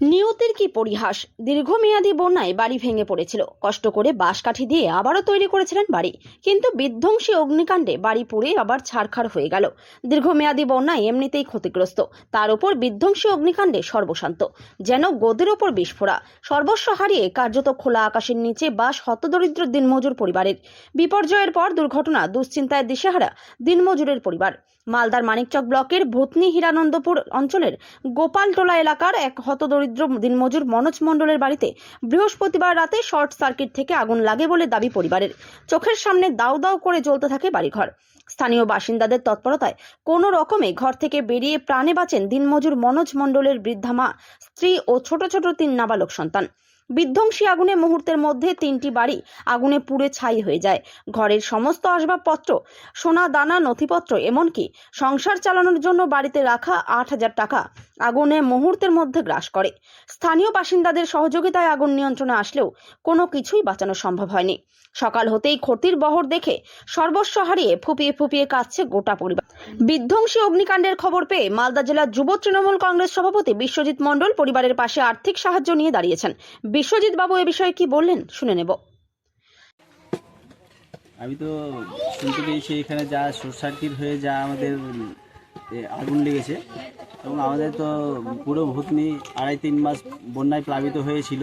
নিয়তির কি পরিহাস? দীর্ঘমেয়াদী বন্যায় বাড়ি ভেঙে পড়েছিল। কষ্ট করে বাঁশ কাঠি দিয়ে আবারও তৈরি করেছিলেন বাড়ি। কিন্তু বিধ্বংসী অগ্নিকাণ্ডে বাড়ি পুড়ে আবার ছাড়খাড় হয়ে গেল। দীর্ঘমেয়াদী বন্যায় এমনিতেই ক্ষতিগ্রস্ত। তার উপর বিধ্বংসী অগ্নিকাণ্ডে সর্বশান্ত। যেন গদির ওপর বিস্ফোরা। সর্বস্ব হারিয়ে কার্যত খোলা আকাশের নিচে বাস হতদরিদ্র দিনমজুর পরিবারের। বিপর্যয়ের পর দুর্ঘটনা, দুশ্চিন্তায় দিশেহারা দিনমজুরের পরিবার। মালদার মানিকচক ব্লকের ভূতনি হিরানন্দপুর অঞ্চলের গোপালটোলা এলাকার এক হতদরিদ্র দিনমজুর মনোজ মণ্ডলের বাড়িতে বৃহস্পতিবার রাতে শর্ট সার্কিট থেকে আগুন লাগে বলে দাবি পরিবারের। চোখের সামনে দাউ দাউ করে জ্বলতে থাকে বাড়িঘর। স্থানীয় বাসিন্দাদের তৎপরতায় কোনো রকমে ঘর থেকে বেরিয়ে প্রাণে বাঁচেন দিনমজুর মনোজ মণ্ডলের বৃদ্ধা মা, স্ত্রী ও ছোট ছোট তিন নাবালক সন্তান। বিধ্বংসী আগুনে মুহূর্তের মধ্যে তিনটি বাড়ি আগুনে পুড়ে ছাই হয়ে যায়। ঘরের সমস্ত আসবাবপত্র, সোনা, দানা, নথিপত্র, এমনকি সংসার চালানোর জন্য বাড়িতে রাখা আট হাজার টাকা আগুনে মুহূর্তের মধ্যে গ্রাস করে। স্থানীয় বাসিন্দাদের সহযোগিতায় আগুন নিয়ন্ত্রণে আসলেও কোনো কিছুই বাঁচানো সম্ভব হয়নি। সকাল হতেই ক্ষতির বহর দেখে সর্বস্ব হারিয়ে ফুপিয়ে ফুপিয়ে কাঁদছে গোটা পরিবার। বিধ্বংসী অগ্নিকাণ্ডের খবর পেয়ে মালদা জেলার যুব তৃণমূল কংগ্রেস সভাপতি বিশ্বজিৎ মণ্ডল পরিবারের পাশে আর্থিক সাহায্য নিয়ে দাঁড়িয়েছেন। বিশ্বজিৎ বাবু এ বিষয়ে কি বললেন? শুনে নেব। আমি তো শুনতে পেয়েছি এখানে যা শর্ট সার্কিট হয়ে যা আমাদের আগুন লেগেছে। এবং আমাদের তো পুরো ভূতনি আড়াই তিন মাস বন্যায় প্লাবিত হয়েছিল।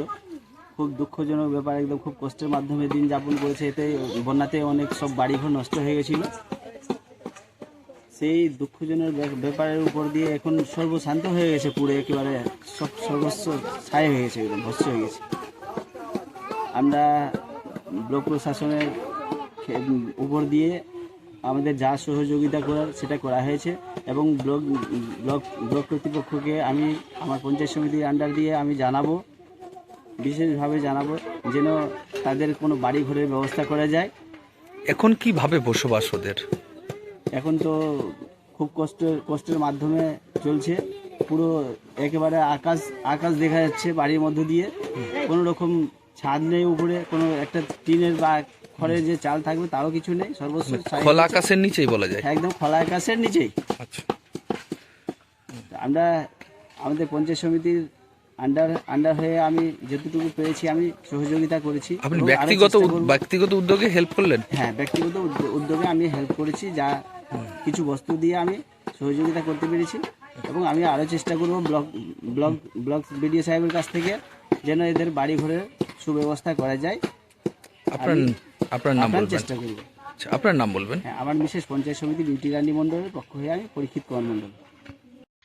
খুব দুঃখজনক ব্যাপার, একদম খুব কষ্টের মাধ্যমে দিন যাপন করেছে। এতে বন্যাতে অনেক সব বাড়িঘর নষ্ট হয়ে গেছিল। সেই দুঃখজনের ব্যাপারের উপর দিয়ে এখন সর্বশান্ত হয়ে গেছে, পুরো একেবারে সব সর্বস্ব ছাই হয়ে গেছে, একদম ভস্য হয়ে গেছে। আমরা ব্লক প্রশাসনের উপর দিয়ে আমাদের যা সহযোগিতা করার সেটা করা হয়েছে এবং ব্লক ব্লক ব্লক কর্তৃপক্ষকে আমি, আমার পঞ্চায়েত সমিতির আন্ডার দিয়ে আমি জানাব, বিশেষভাবে জানাব যেন তাদের কোনো বাড়ি ঘরের ব্যবস্থা করা যায়। এখন কীভাবে বসবাস ওদের? এখন তো খুব কষ্টের কষ্টের মাধ্যমে চলছে। পুরো একেবারে আকাশ আকাশ দেখা যাচ্ছে বাড়ির মধ্য দিয়ে। কোনো রকম ছাদ নেই উপরে কোনো একটা টিনের বা খড়ের যে চাল থাকবে তারও কিছু নেই সর্বস্ব ছাই খোলা আকাশের নিচেই বলা যায়। একদম খোলা আকাশের নিচেই। আচ্ছা। আমরা আমাদের পঞ্চায়েত সমিতির আন্ডার আন্ডার হয়ে আমি যতটুকু পেরেছি আমি সহযোগিতা করেছি। আপনি ব্যক্তিগত। ব্যক্তিগত উদ্যোগে হেল্প করলেন? হ্যাঁ ব্যক্তিগত উদ্যোগে আমি হেল্প করেছি যা কিছু বস্তু দিয়ে আমি সহযোগিতা করতে পেরেছি এবং আমি আরও চেষ্টা করব ব্লক ব্লক ব্লক বিডিও সাহেবের কাছ থেকে যেন এদের বাড়ি ঘরের সুব্যবস্থা করা যায়। আপনার আপনার নাম চেষ্টা করব আচ্ছা, আপনার নাম বলবেন? হ্যাঁ আমার বিশেষ পঞ্চায়েত সমিতি বিউটি রানী মণ্ডলের পক্ষ হয়ে আমি পরীক্ষিত কর মণ্ডল।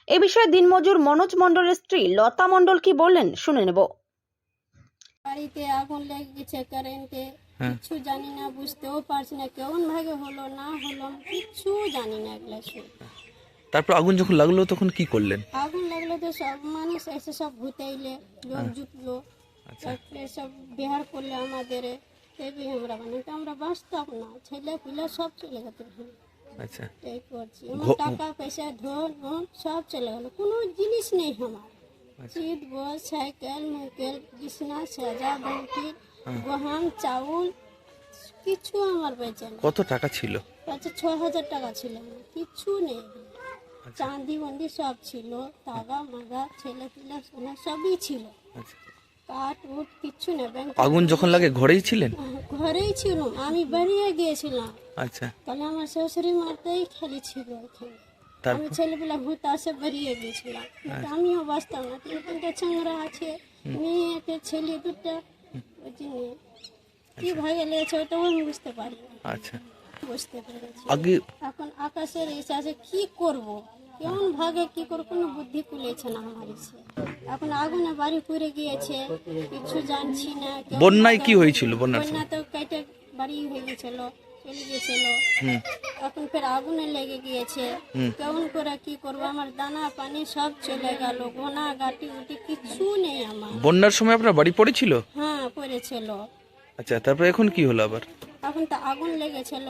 এ বিষয়ে দিনমজুর মনোজ মণ্ডলের স্ত্রী লতা মণ্ডল কি বললেন শুনে নেব। বাড়িতে আগুন লেগে গেছে কারেন্টে। কিছু জানি না বুঝতেও পারছি না কেমন ভাগে হলো না হলো কিছু জানি না এগুলা সব তারপর আগুন যখন লাগল তখন কি করলেন? আগুন লাগল তো সব মানুষ এসে সব ভুতাইলে লোক জুটলো আচ্ছা। তারপরে সব বিহার করলে আমাদের এবি আমরা মানে আমরা বাঁচতাম না ছেলে পিলে সব চলে গেত আচ্ছা। এই করছি টাকা পয়সা ধন সব চলে গেল কোনো জিনিস নেই আমার। আচ্ছা। সিট বস সাইকেল মাইকেল বিছনা সাজা হ্যাঁ। গহাম চাউল কিছু আমার বেঁচে না। কত টাকা ছিল? আচ্ছা ছ হাজার টাকা ছিল। কিছু নেই। আচ্ছা। চাঁদি বান্দি সব ছিল। তাগা মাগা ছেলে পিলা সোনা সবই ছিল। আচ্ছা। কাঠ উঠ কিচ্ছু নেই। ব্যাংক আগুন যখন লাগে ঘরেই ছিলেন? ঘরেই ছিল। আমি বেরিয়ে গিয়েছিলাম। আচ্ছা। তাহলে আমার শ্বশুরি মারতেই খালি ছিল ওখানে। আমি ছেলেবেলা ভূত আসে বেরিয়ে গেছিলাম কিন্তু আমিও বাঁচতাম না। তিন তিনটা ছেংরা আছে। মেয়ে একটা ছেলে দুটা কি ভাগে লেগেছে ওটাও আমি বুঝতে পারি আচ্ছা। বুঝতে পেরেছি। আগে এখন আকাশের ইচ্ছা আছে কি করব? কেমন ভাগে কি করব? কোনো বুদ্ধি কুলেছে না আমার এখন আগুনে বাড়ি পুড়ে গিয়েছে কিছু জানছি না বন্যায় কি হয়েছিল? বন্যা তো কেটে বাড়ি হয়ে গেছিল চলে গেছিল এখন ফের আগুনে লেগে গিয়েছে। কেমন করে কি করব? আমার দানা পানি সব চলে গেল। গোনা গাটি উটি কিছু নেই আমার। বন্যার সময় আপনার বাড়ি পড়েছিল? হ্যাঁ পড়েছিল। আচ্ছা তারপরে এখন কি হলো আবার? এখন তো আগুন লেগেছিল।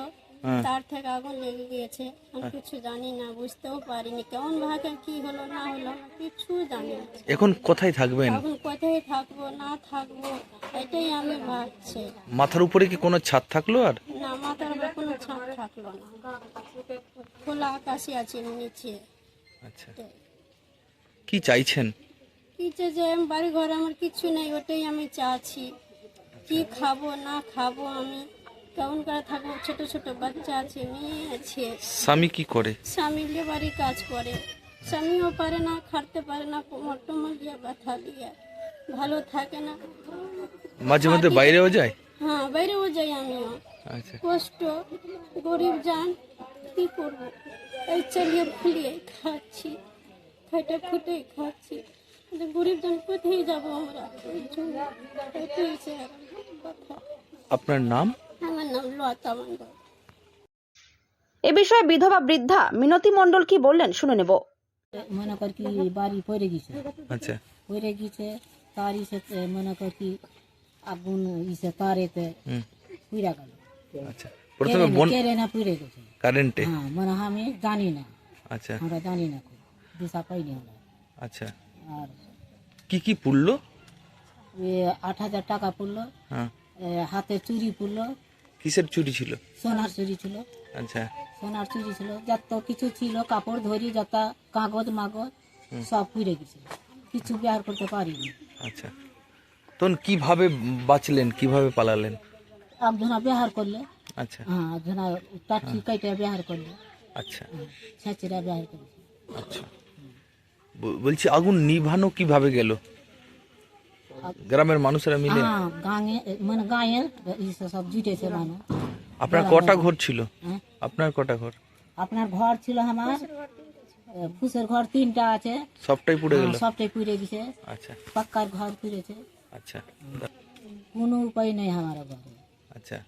তার থেকে আগুন লেগে গিয়েছে। আমি কিছু জানি না বুঝতেও পারিনি কেমন ভাগে কি হলো না হলো কিছু জানি না। এখন কোথায় থাকবেন? এখন কোথায় থাকব না থাকব এটাই আমি ভাবছি। মাথার উপরে কি কোনো ছাদ থাকল আর? না মাথার উপর কোনো ছাদ থাকল না। খোলা আকাশে আছে নিচে। আচ্ছা। কি চাইছেন? কি যে আমি বাড়ি ঘর আমার কিছু নেই ওটাই আমি চাচ্ছি। কি খাব না খাব আমি? কেমন করে থাকব? ছোট ছোট বাচ্চা আছে মেয়ে আছে। স্বামী কি করে? স্বামী লেবারি কাজ করে। স্বামীও পারে না খাটতে পারে না কোমর টোমর দিয়ে ব্যথা দিয়ে। ভালো থাকে না। মাঝে মধ্যে বাইরেও যায়? হ্যাঁ বাইরেও যাই আমিও। আচ্ছা। কষ্ট গরিব যান কি করব? এই চালিয়ে ফুলিয়ে খাচ্ছি খুঁটে খাচ্ছি। কিন্তু গরিব জন কোথায় যাব আমরা? আপনার নাম? এ বিষয়ে বিধবা বৃদ্ধা মিনতি মণ্ডল কি বললেন শুনে নেব। মনে কর কি বাড়ি পড়ে গেছে। আচ্ছা। পড়ে গেছে তার ইসে মনে কর কি আগুন ইসে তারেতে হুম। গেল। আচ্ছা। প্রথমে বন কেড়ে না পুড়ে গেছে। কারেন্টে? হ্যাঁ মানে আমি জানি না। আচ্ছা। আমরা জানি না দিশা পাইনি আমরা। আচ্ছা। আর কি কি পুড়লো? আট হাজার টাকা পড়ল। হ্যাঁ। হাতে চুরি পড়ল। কিসের চুরি ছিল? সোনার চুরি ছিল। আচ্ছা। সোনার চুরি ছিল। যত কিছু ছিল কাপড় ধরি যত কাগজ মাগজ সব পুড়ে গেছে। কিছু বের করতে পারিনি। আচ্ছা। তখন কীভাবে বাঁচলেন? কীভাবে পালালেন? একজনা বিহার করলে। আচ্ছা। হ্যাঁ একজনা টাটি কাইটে বিহার করলে। আচ্ছা। ছাঁচিরা বিহার করেছে। আচ্ছা। বলছি আগুন নিভানো কীভাবে গেল? গ্রামের মানুষেরা মিলে? গাঁয়ে মানে গাঁয়ের সব জুটেছে মানুষ আপনার কটা ঘর ছিল? হ্যাঁ। আপনার কটা ঘর? আপনার ঘর ছিল আমার ফুসের ঘর তিনটা আছে। সবটাই পুড়ে গেল? হ্যাঁ, সবটাই পুড়ে গেছে। আচ্ছা। পাক্কার ঘর পুড়েছে। আচ্ছা। কোনো উপায় নেই আমার ঘরে। আচ্ছা।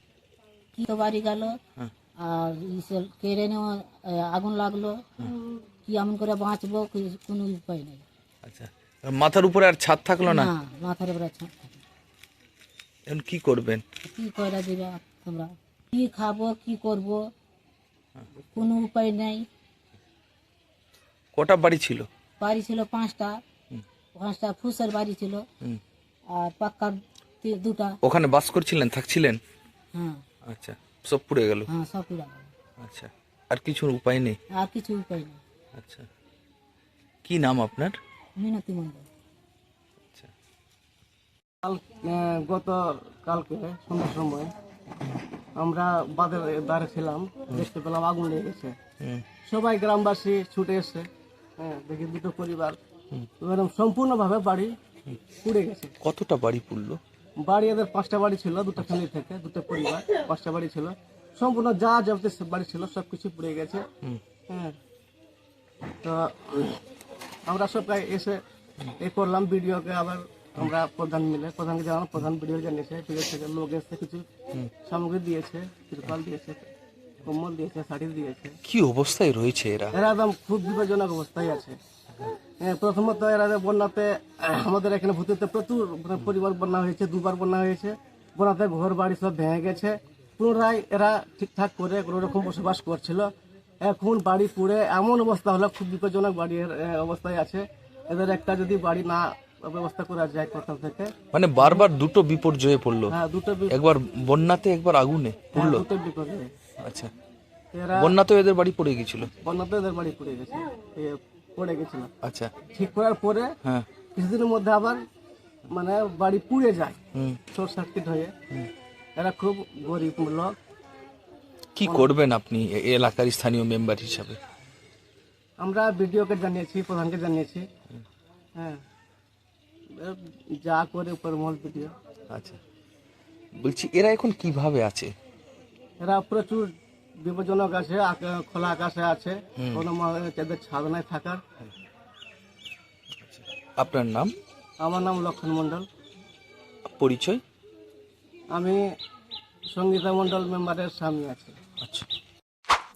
কি তো বাড়ি গেল হ্যাঁ। আর কেড়ে নেওয়া আগুন লাগল। কি এমন করে বাঁচবো কোনো উপায় নেই। আচ্ছা। মাথার উপরে আর ছাদ থাকল না? মাথার উপরে ছাদ। এখন কি করবেন? কি করে দিবে তোমরা? কি খাব কি করব? কোনো উপায় নেই। কটা বাড়ি ছিল? বাড়ি ছিল পাঁচটা। পাঁচটা ফুসের বাড়ি ছিল। আর পাক্কার তি- দুটা। ওখানে বাস করছিলেন থাকছিলেন? হ্যাঁ। আচ্ছা সব পুড়ে গেল? হ্যাঁ সব পুরা গেল। আচ্ছা আর কিছুর উপায় নেই? আর কিছু উপায় নেই। আচ্ছা। কি নাম আপনার? মিনতি মন্ডল। আচ্ছা। কাল গত কালকে সন্ধ্যার সময় আমরা বাদের দ্বারে ছিলাম দেখতে পেলাম আগুন লেগে গেছে। সবাই গ্রামবাসী ছুটে এসছে হ্যাঁ দেখি দুটো পরিবার। এরকম সম্পূর্ণভাবে বাড়ি পুড়ে গেছে। কতটা বাড়ি পুড়লো? বাড়ি এদের পাঁচটা বাড়ি ছিল দুটো ফ্যামিলি থেকে দুটো পরিবার পাঁচটা বাড়ি ছিল। সম্পূর্ণ যা যাবতীয় বাড়ি ছিল সব কিছু পুড়ে গেছে। হ্যাঁ। তো আমরা সব এসে এ করলাম ভিডিওকে আবার আমরা প্রধান মিলে প্রধানকে জানানো প্রধান ভিডিও জানিয়েছে ভিডিও থেকে লোক এসে কিছু সামগ্রী দিয়েছে তিরপাল দিয়েছে কম্বল দিয়েছে শাড়ি দিয়েছে। কি অবস্থায় রয়েছে এরা? এরা একদম খুব বিপজ্জনক অবস্থায় আছে। হ্যাঁ, প্রথমত এরা যে বন্যাতে আমাদের এখানে ভূতিতে প্রচুর মানে পরিবার বন্যা হয়েছে দুবার বন্যা হয়েছে। বন্যাতে ঘর বাড়ি সব ভেঙে গেছে। পুনরায় এরা ঠিকঠাক করে কোনো রকম বসবাস করছিল। এখন বাড়ি পুড়ে এমন অবস্থা হলো খুব বিপজ্জনক বাড়ির অবস্থায় আছে। এদের একটা যদি বাড়ি না ব্যবস্থা করা যায় কোথাও থেকে। মানে বারবার দুটো বিপর্যয়ে পড়ল? হ্যাঁ দুটো একবার বন্যাতে একবার আগুনে হ্যাঁ, পড়ল? দুটো বিপদে আচ্ছা। এরা বন্যা তো এদের বাড়ি পড়ে গেছিল? বন্যাতে এদের বাড়ি পড়ে গেছে। এ, পড়ে গেছিল। আচ্ছা। ঠিক করার পরে হ্যাঁ। কিছুদিনের মধ্যে আবার মানে বাড়ি পুড়ে যায় শর্ট সার্কিট হয়ে। এরা খুব গরিব লোক। কি করবেন আপনি এ- এলাকার স্থানীয় মেম্বার হিসাবে? আমরা বিডিওকে জানিয়েছি প্রধানকে জানিয়েছি। হ্যাঁ। এ যা করে উপর মহল ভিডিও। আচ্ছা। বলছি এরা এখন কীভাবে আছে? এরা প্রচুর বিপজ্জনক আছে আকা- খোলা আকাশে আছে। কোনো মা- এদের ছাদ নাই থাকার। আপনার নাম? আমার নাম লক্ষণ মণ্ডল। পরিচয়? আমি সঙ্গীতা মণ্ডল মেম্বারের স্বামী আছি। আচ্ছা